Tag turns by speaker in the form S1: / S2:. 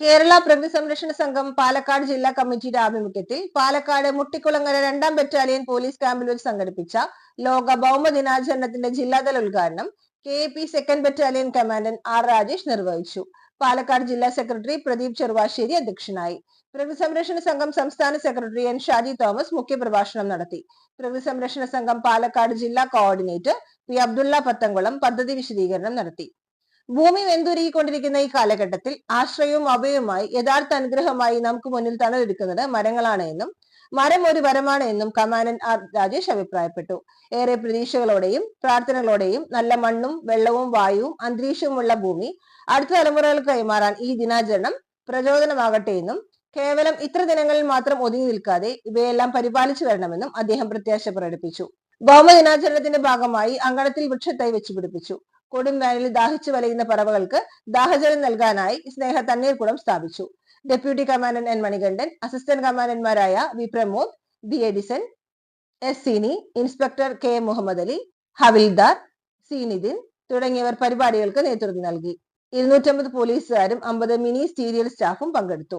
S1: കേരള പ്രകൃതി സംരക്ഷണ സംഘം പാലക്കാട് ജില്ലാ കമ്മിറ്റിയുടെ ആഭിമുഖ്യത്തിൽ പാലക്കാട് മുട്ടിക്കുളങ്ങര രണ്ടാം ബറ്റാലിയൻ പോലീസ് ക്യാമ്പിൽ വെച്ച് സംഘടിപ്പിച്ച ലോക ഭൗമ ദിനാചരണത്തിന്റെ ജില്ലാതല ഉദ്ഘാടനം K P second battalion commandant R Rajesh നിർവഹിച്ചു. പാലക്കാട് ജില്ലാ സെക്രട്ടറി പ്രദീപ് ചെറുവാശ്ശേരി അധ്യക്ഷനായി. പ്രകൃതി സംരക്ഷണ സംഘം സംസ്ഥാന സെക്രട്ടറി എൻ ഷാജി തോമസ് മുഖ്യപ്രഭാഷണം നടത്തി. പ്രകൃതി സംരക്ഷണ സംഘം പാലക്കാട് ജില്ലാ കോർഡിനേറ്റർ പി അബ്ദുള്ള പത്തംകുളം പദ്ധതി വിശദീകരണം നടത്തി. ഭൂമി വെന്തുരുകിക്കൊണ്ടിരിക്കുന്ന ഈ കാലഘട്ടത്തിൽ ആശ്രയവും അഭയവുമായി യഥാർത്ഥ അനുഗ്രഹമായി നമുക്ക് മുന്നിൽ തണലെടുക്കുന്നത് മരങ്ങളാണ് എന്നും മരം ഒരു വരമാണ് എന്നും കമാൻഡന്റ് ആർ രാജേഷ് അഭിപ്രായപ്പെട്ടു. ഏറെ പ്രതീക്ഷകളോടെയും പ്രാർത്ഥനകളോടെയും നല്ല മണ്ണും വെള്ളവും വായുവും അന്തരീക്ഷവുമുള്ള ഭൂമി അടുത്ത തലമുറകൾക്ക് കൈമാറാൻ ഈ ദിനാചരണം പ്രചോദനമാകട്ടെ എന്നും കേവലം ഇത്ര ദിനങ്ങളിൽ മാത്രം ഒതുങ്ങി നിൽക്കാതെ ഇവയെല്ലാം പരിപാലിച്ചു വരണമെന്നും അദ്ദേഹം പ്രത്യാശ പ്രകടിപ്പിച്ചു. ഭൗമ ദിനാചരണത്തിന്റെ ഭാഗമായി അങ്കണത്തിൽ വൃക്ഷത്തൈ വെച്ചു പിടിപ്പിച്ചു. കൊടും വേനലിൽ ദാഹിച്ചു വലയുന്ന പറവകൾക്ക് ദാഹജലം നൽകാനായി സ്നേഹ തണ്ണീർക്കുടം സ്ഥാപിച്ചു. Deputy commandant N Manikandan assistant കമാൻഡന്റ്മാരായ V Pramod B Edison S Seeni inspector K Muhammad Ali ഹവിൽദാർ സി നിതിൻ തുടങ്ങിയവർ പരിപാടികൾക്ക് നേതൃത്വം നൽകി. ഇരുന്നൂറ്റമ്പത് പോലീസുകാരും അമ്പത് മിനി സ്റ്റീരിയൽ സ്റ്റാഫും പങ്കെടുത്തു.